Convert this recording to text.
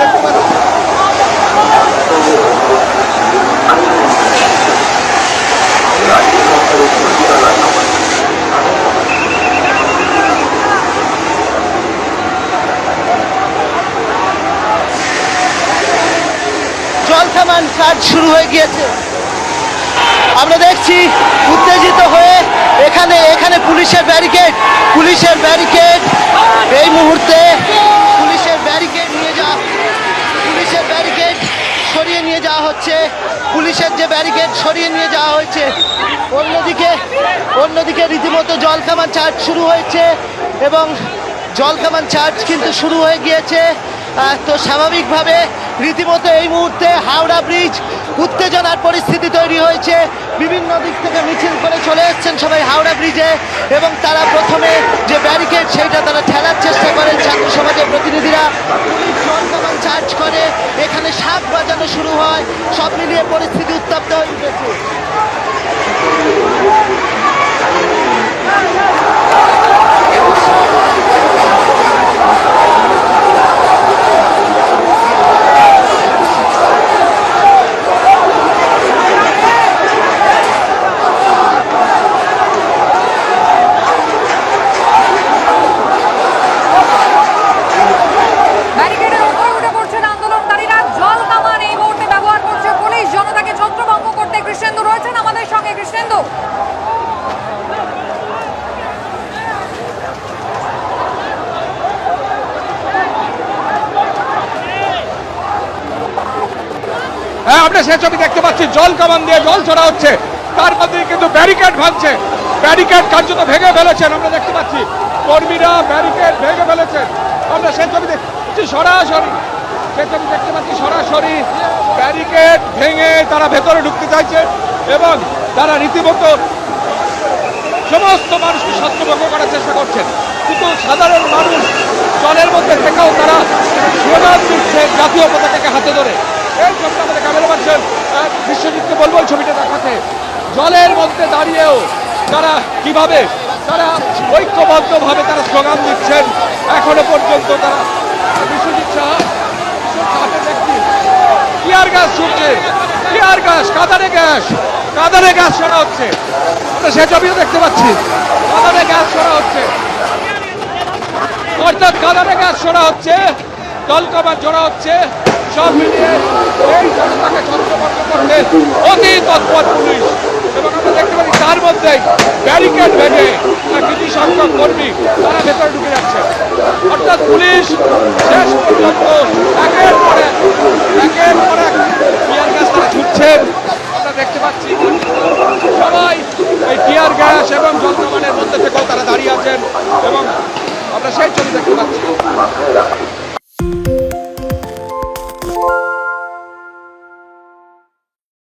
দেখতে পাচ্ছি জল কামান কাজ শুরু হয়ে গিয়েছে। আমরা দেখছি উত্তেজিত পুলিশের ব্যারিকেড পুলিশের ব্যারিকেড এই মুহূর্তে পুলিশের ব্যারিকেড নিয়ে যাওয়া পুলিশের ব্যারিকেড সরিয়ে নিয়ে যাওয়া হচ্ছে। পুলিশের যে ব্যারিকেড সরিয়ে নিয়ে যাওয়া হয়েছে, অন্যদিকে অন্যদিকে রীতিমতো জল কামান চার্জ শুরু হয়েছে এবং জল কামান চার্জ কিন্তু শুরু হয়ে গিয়েছে। তো স্বাভাবিকভাবে রীতিমতো এই মুহূর্তে হাওড়া ব্রিজ উত্তেজনার পরিস্থিতি তৈরি হয়েছে। বিভিন্ন দিক থেকে মিছিল করে চলে এসছেন সবাই হাওড়া ব্রিজে এবং তারা প্রথমে যে ব্যারিকেড সেইটা তারা ঠেলার চেষ্টা করেন ছাত্র সমাজের প্রতিনিধিরা। চার্জ করে, এখানে সাপ বাজানো শুরু হয়। সব মিলিয়ে পরিস্থিতি উত্তপ্ত হয়ে উঠেছে। আমরা সেই ছবি দেখতে পাচ্ছি। জল কামান দিয়ে জল ছড়া হচ্ছে। তার মধ্যে কিন্তু ব্যারিকেড ভাঙছে। ব্যারিকেড কার্যত ভেঙে ফেলেছেন, আমরা দেখতে পাচ্ছি। কর্মীরা ব্যারিকেড ভেঙে ফেলেছেন। আমরা সেই ছবি দেখছি সরাসরি। সেই ছবি দেখতে পাচ্ছি সরাসরি। ব্যারিকেড ভেঙে তারা ভেতরে ঢুকতে চাইছে এবং তারা রীতিমতো সমস্ত মানুষকে সত্যভঙ্গ করার চেষ্টা করছেন। কিন্তু সাধারণ মানুষ জলের মধ্যে থেকেও তারা স্লোগান দিচ্ছে জাতীয় পতাকাকে হাতে ধরে। আমাদের বিশ্বজিৎকে বলব ছবিটা দেখাতে। জলের মধ্যে দাঁড়িয়েও তারা কীভাবে তারা ঐক্যবদ্ধভাবে তারা স্লোগান দিচ্ছেন, এখনও পর্যন্ত তারা বিশ্বজিৎ সাহা টিয়ার গ্যাস ছুটছে, টিয়ার গ্যাস কাদারে গ্যাস কাদারে গ্যাস ছড়া হচ্ছে। সে ছবিও দেখতে পাচ্ছি কাদারে গ্যাস ছড়া হচ্ছে। অর্থাৎ কাদারে গ্যাস ছড়া হচ্ছে জলকামান ছড়া হচ্ছে, সব মিলিয়ে এই জনতাকে ছত্রভঙ্গ করতে অতি তৎপর পুলিশ এবং আমরা দেখতে পাচ্ছি তার মধ্যেই ব্যারিকেড ভেঙে আর কিছু সংখ্যক কর্মী তারা ভেতরে ঢুকে যাচ্ছে অর্থাৎ পুলিশ শেষ পর্যন্ত একের পর এক একের পর এক টিয়ার গ্যাস তারা ছুটছেন আমরা দেখতে পাচ্ছি সবাই এই টিয়ার গ্যাস এবং যন্ত্রমানের মধ্যে থেকেও তারা দাঁড়িয়ে আছেন এবং আমরা সেই ছবি দেখতে পাচ্ছি।